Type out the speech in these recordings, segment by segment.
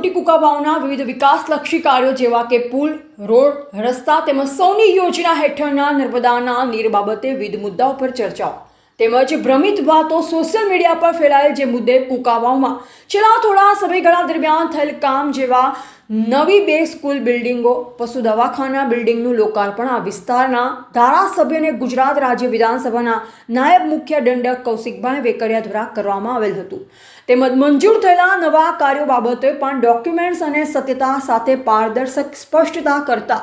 મોટી કુકાવાવના વિવિધ વિકાસલક્ષી કાર્યો જેવા કે પુલ, રોડ, રસ્તા તેમજ સૌની યોજના હેઠળના નર્મદાના નીર બાબતે વિવિધ મુદ્દાઓ પર ચર્ચાઓ. તેમજ ભ્રમિત વાતો સોશિયલ મીડિયા પર ફેલાયેલ જે મુદ્દે કુકાવાઓમાં છેલ્લા થોડા સમયગાળા દરમિયાન થયેલ કામ જેવા નવી બે સ્કૂલ બિલ્ડિંગો, પશુ દવાખાના બિલ્ડિંગનું લોકાર્પણ. આ વિસ્તારના ધારાસભ્ય અને ગુજરાત રાજ્ય વિધાનસભાના નાયબ મુખ્ય દંડક કૌશિકભાઈ વેકરિયા દ્વારા કરવામાં આવેલ હતું. તેમજ મંજૂર થયેલા નવા કાર્યો બાબતે પણ ડોક્યુમેન્ટ્સ અને સત્યતા સાથે પારદર્શક સ્પષ્ટતા કરતા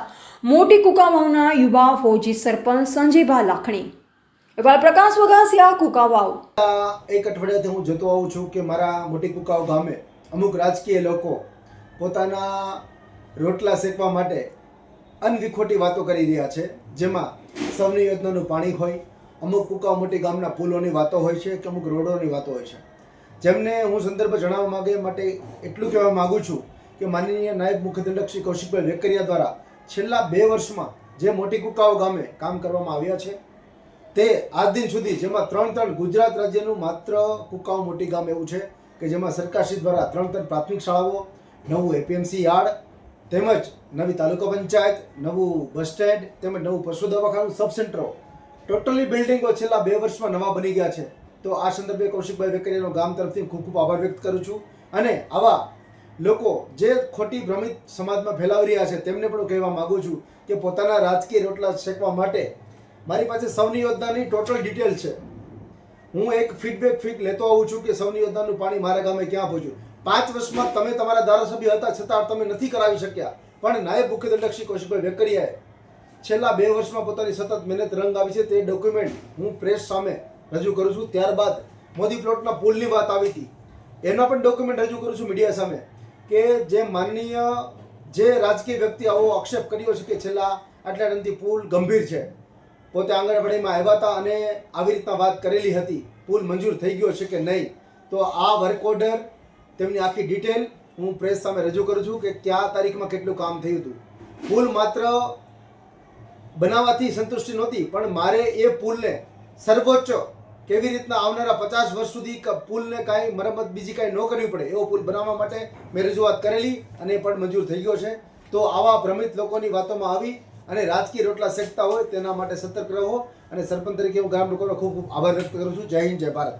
મોટી કુકાવાવના યુવા ફૌજી સરપંચ સંજયભા લાખણી. એવા પ્રકાશ વગાસિયા કુકાવાવ એક અઠવાડિયાથી હું જતો આવું છું કે મારા મોટી કુકાવ ગામે અમુક રાજકીય લોકો પોતાના રોટલા શેકવા માટે અનવિખોટી વાતો કરી રહ્યા છે, જેમાં સૌની યોજનાનું પાણી હોય, અમુક કુકા મોટી ગામના પુલોની વાતો હોય છે કે અમુક રોડોની વાતો હોય છે. જેમને હું સંદર્ભ જણાવવા માગે માટે એટલું કહેવા માગું છું કે માનનીય નાયબ મુખ્યદંડક શ્રી કૌશિકભાઈ વેકરિયા દ્વારા છેલ્લા બે વર્ષમાં જે મોટી કુકાઓ ગામે કામ કરવામાં આવ્યા છે, તે આજ દિન સુધી જેમાં ત્રણ ત્રણ ગુજરાત રાજ્યનું માત્ર કુકાઓ મોટી ગામ એવું છે કે જેમાં સરકારશ્રી દ્વારા ત્રણ ત્રણ પ્રાથમિક શાળાઓ નવું એપીએમસી યાર્ડ તેમજ નવી તાલુકા પંચાયત, નવું બસ સ્ટેન્ડ તેમજ નવું પશુ દવાખાનું સબ સેન્ટરો ટોટલી બિલ્ડિંગો છેલ્લા બે વર્ષમાં નવા બની ગયા છે. તો આ સંદર્ભે કૌશિકભાઈ વેકરિયાનો ગામ તરફથી ખૂબ ખૂબ આભાર વ્યક્ત કરું છું. અને આવા લોકો જે ખોટી ભ્રમિત સમાજમાં ફેલાવી રહ્યા છે તેમને પણ કહેવા માગું છું કે પોતાના રાજકીય રોટલા શેકવા માટે મારી પાસે સૌની યોજનાની ટોટલ ડિટેલ છે. હું એક ફીડબેક ફીક લેતો આવું છું કે સૌની યોજનાનું પાણી મારા ગામે ક્યાં પહોંચ્યું? પાંચ વર્ષમાં તમે તમારા ધારાસભ્ય હતા, છતાં તમે નથી કરાવી શક્યા. પણ નાયબ મુખ્યદંડક શ્રી કૌશિકભાઈ વેકરિયાએ છેલ્લા બે વર્ષમાં પોતાની સતત મહેનત રંગ આવી છે તે ડોક્યુમેન્ટ હું પ્રેસ સામે રજૂ કરું છું. ત્યારબાદ મોદી પ્લોટના પુલની વાત આવી હતી. એના પણ ડોક્યુમેન્ટ રજૂ કરું છું મીડિયા સામે કે જે માનનીય જે રાજકીય વ્યક્તિ આવો આક્ષેપ કર્યો છે કે છેલ્લા આટલા પુલ ગંભીર છે. પોતે આંગણવાડીમાં આવ્યા હતા અને આવી રીતના વાત કરેલી હતી. પુલ મંજૂર થઈ ગયો છે કે નહીં? તો આ વર્ક ઓર્ડર, તેમની આખી ડિટેલ હું પ્રેસ સામે રજૂ કરું છું કે કયા તારીખમાં કેટલું કામ થયું હતું. પુલ માત્ર બનાવવાથી સંતુષ્ટિ નહોતી, પણ મારે એ પુલને સર્વોચ્ચ કેવી રીતના આવનારા પચાસ વર્ષ સુધી પુલને કાંઈ મરમ્મત બીજી કાંઈ ન કરવી પડે, એવો પુલ બનાવવા માટે મેં રજૂઆત કરેલી અને એ પણ મંજૂર થઈ ગયો છે. તો આવા ભ્રમિત લોકોની વાતોમાં આવી અને રાજકીય રોટલા શેકતા હોય તેના માટે સતર્ક રહો. અને સરપંચ તરીકે હું ગામ લોકોનો ખૂબ ખૂબ આભાર વ્યક્ત કરું છું. જય હિન્દ, જય ભારત.